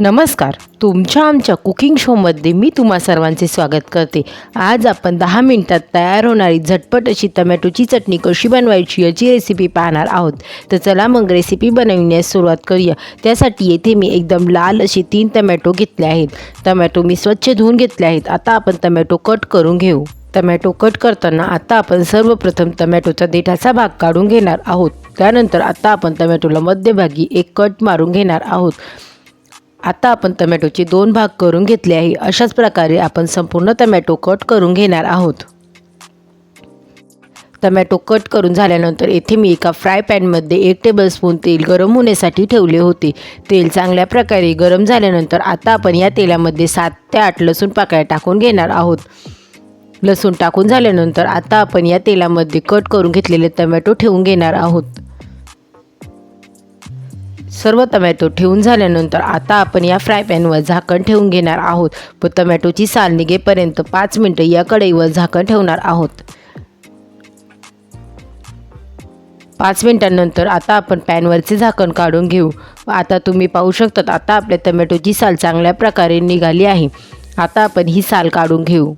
नमस्कार तुमच्या आमच्या कुकिंग शोमध्ये मी तुम्हा सर्वांचे स्वागत करते. आज आपण दहा मिनिटात तयार होणारी झटपट अशी टमॅटोची चटणी कशी बनवायची याची रेसिपी पाहणार आहोत. तर चला मग रेसिपी बनवण्यास सुरुवात करूया. त्यासाठी येथे मी एकदम लाल असे तीन टमॅटो घेतले आहेत. टमॅटो मी स्वच्छ धुवून घेतले आहेत. आता आपण टमॅटो कट करून घेऊ. टमॅटो कट करताना आता आपण सर्वप्रथम टमॅटोचा देठाचा भाग काढून घेणार आहोत. त्यानंतर आता आपण टमॅटोला मध्यभागी एक कट मारून घेणार आहोत. आता आपण टमॅटोचे दोन भाग करून घेतले आहे. अशाच प्रकारे आपण संपूर्ण टमॅटो कट करून घेणार आहोत. टमॅटो कट करून झाल्यानंतर येथे मी एका फ्राय पॅनमध्ये एक टेबलस्पून तेल गरम होण्यासाठी ठेवले होते. तेल चांगल्या प्रकारे गरम झाल्यानंतर आता आपण या तेलामध्ये सात ते आठ लसूण पाकळ्या टाकून घेणार आहोत. लसूण टाकून झाल्यानंतर आता आपण या तेलामध्ये कट करून घेतलेले टमॅटो ठेवून घेणार आहोत. सर्व टमॅटो ठेवून झाल्यानंतर आता आपण या फ्राय पॅनवर झाकण ठेवून घेणार आहोत. व टमॅटोची साल निघेपर्यंत पाच मिनटं या कढईवर झाकण ठेवणार आहोत. पाच मिनटांनंतर आता आपण पॅनवरचे झाकण काढून घेऊ. व आता तुम्ही पाहू शकतात आता आपल्या टमॅटोची साल चांगल्या प्रकारे निघाली आहे. आता आपण ही साल काढून घेऊ.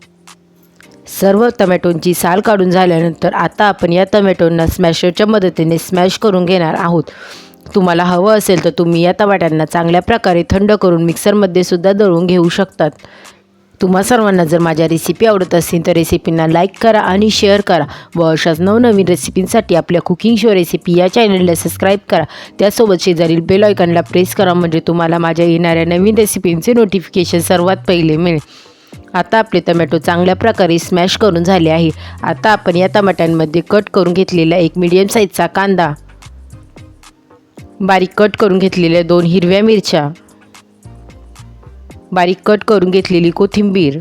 सर्व टमॅटोंची साल काढून झाल्यानंतर आता आपण या टमॅटोंना स्मॅशरच्या मदतीने स्मॅश करून घेणार आहोत. तुम्हाला हवं असेल तर तुम्ही या टमाट्यांना चांगल्या प्रकारे थंड करून मिक्सरमध्ये सुद्धा दळून घेऊ शकतात. तुम्हा सर्वांना जर माझ्या रेसिपी आवडत असेल तर रेसिपींना लाईक करा आणि शेअर करा. व अशाच नवनवीन रेसिपींसाठी आपल्या कुकिंग शो रेसिपी या चॅनलला सबस्क्राईब करा. त्यासोबत शेजारील बेल आयकॉनला प्रेस करा म्हणजे तुम्हाला माझ्या येणाऱ्या नवीन रेसिपींचे नोटिफिकेशन सर्वात पहिले मिळेल. आता आपले टमॅटो चांगल्या प्रकारे स्मॅश करून झाले आहे. आता आपण या टमाट्यांमध्ये कट करून घेतलेला एक मीडियम साईजचा कांदा. बारीक कट करून घेतलेल्या दोन हिरव्या मिरच्या. बारीक कट करून घेतलेली कोथिंबीर.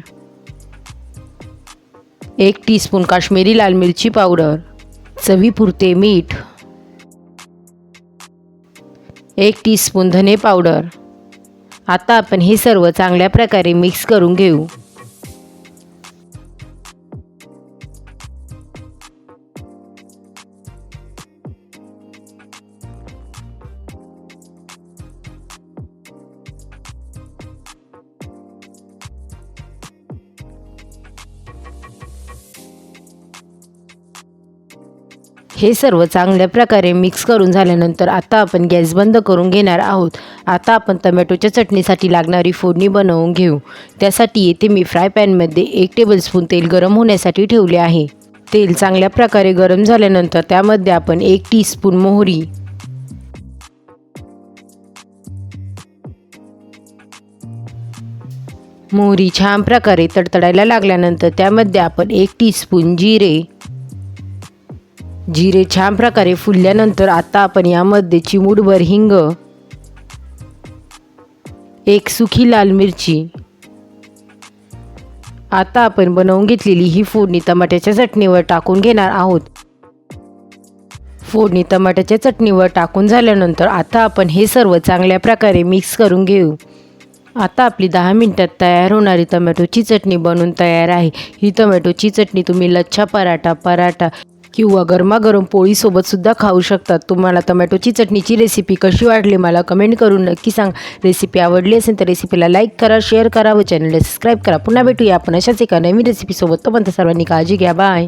एक टीस्पून काश्मीरी लाल मिरची पावडर. चवीपुरते मीठ. एक टीस्पून धने पावडर. आता आपण हे सर्व चांगल्या प्रकारे मिक्स करून घेऊ. हे सर्व चांगल्या प्रकारे मिक्स करून झाल्यानंतर आता आपण गॅस बंद करून घेणार आहोत. आता आपण टमॅटोच्या चटणीसाठी लागणारी फोडणी बनवून घेऊ. त्यासाठी येथे मी फ्राय पॅनमध्ये एक टेबलस्पून तेल गरम होण्यासाठी ठेवले आहे. तेल चांगल्या प्रकारे गरम झाल्यानंतर त्यामध्ये आपण एक टीस्पून मोहरी. मोहरी छान प्रकारे तडतडायला लागल्यानंतर त्यामध्ये आपण एक टीस्पून जिरे. जिरे छान प्रकारे फुलल्यानंतर आता आपण यामध्ये चिमूटभर हिंग एक सुखी लाल मिरची आता आपण बनवून घेतलेली ही फोडणी टमाट्याच्या चटणीवर टाकून घेणार आहोत. फोडणी टमाट्याच्या चटणीवर टाकून झाल्यानंतर आता आपण हे सर्व चांगल्या प्रकारे मिक्स करून घेऊ. आता आपली दहा मिनटात तयार होणारी टमॅटोची चटणी बनून तयार आहे. ही टमॅटोची चटणी तुम्ही लच्छा पराठा पराठा किंवा गरमागरम पोळीसोबतसुद्धा खाऊ शकतात. तुम्हाला टमॅटोची चटणीची रेसिपी कशी वाटली मला कमेंट करून नक्की सांग. रेसिपी आवडली असेल तर रेसिपीला लाईक करा शेअर करा व चॅनलला सबस्क्राईब करा. पुन्हा भेटूया आपण अशाच एका नवीन रेसिपीसोबत तोपर्यंत सर्वांनी काळजी घ्या. बाय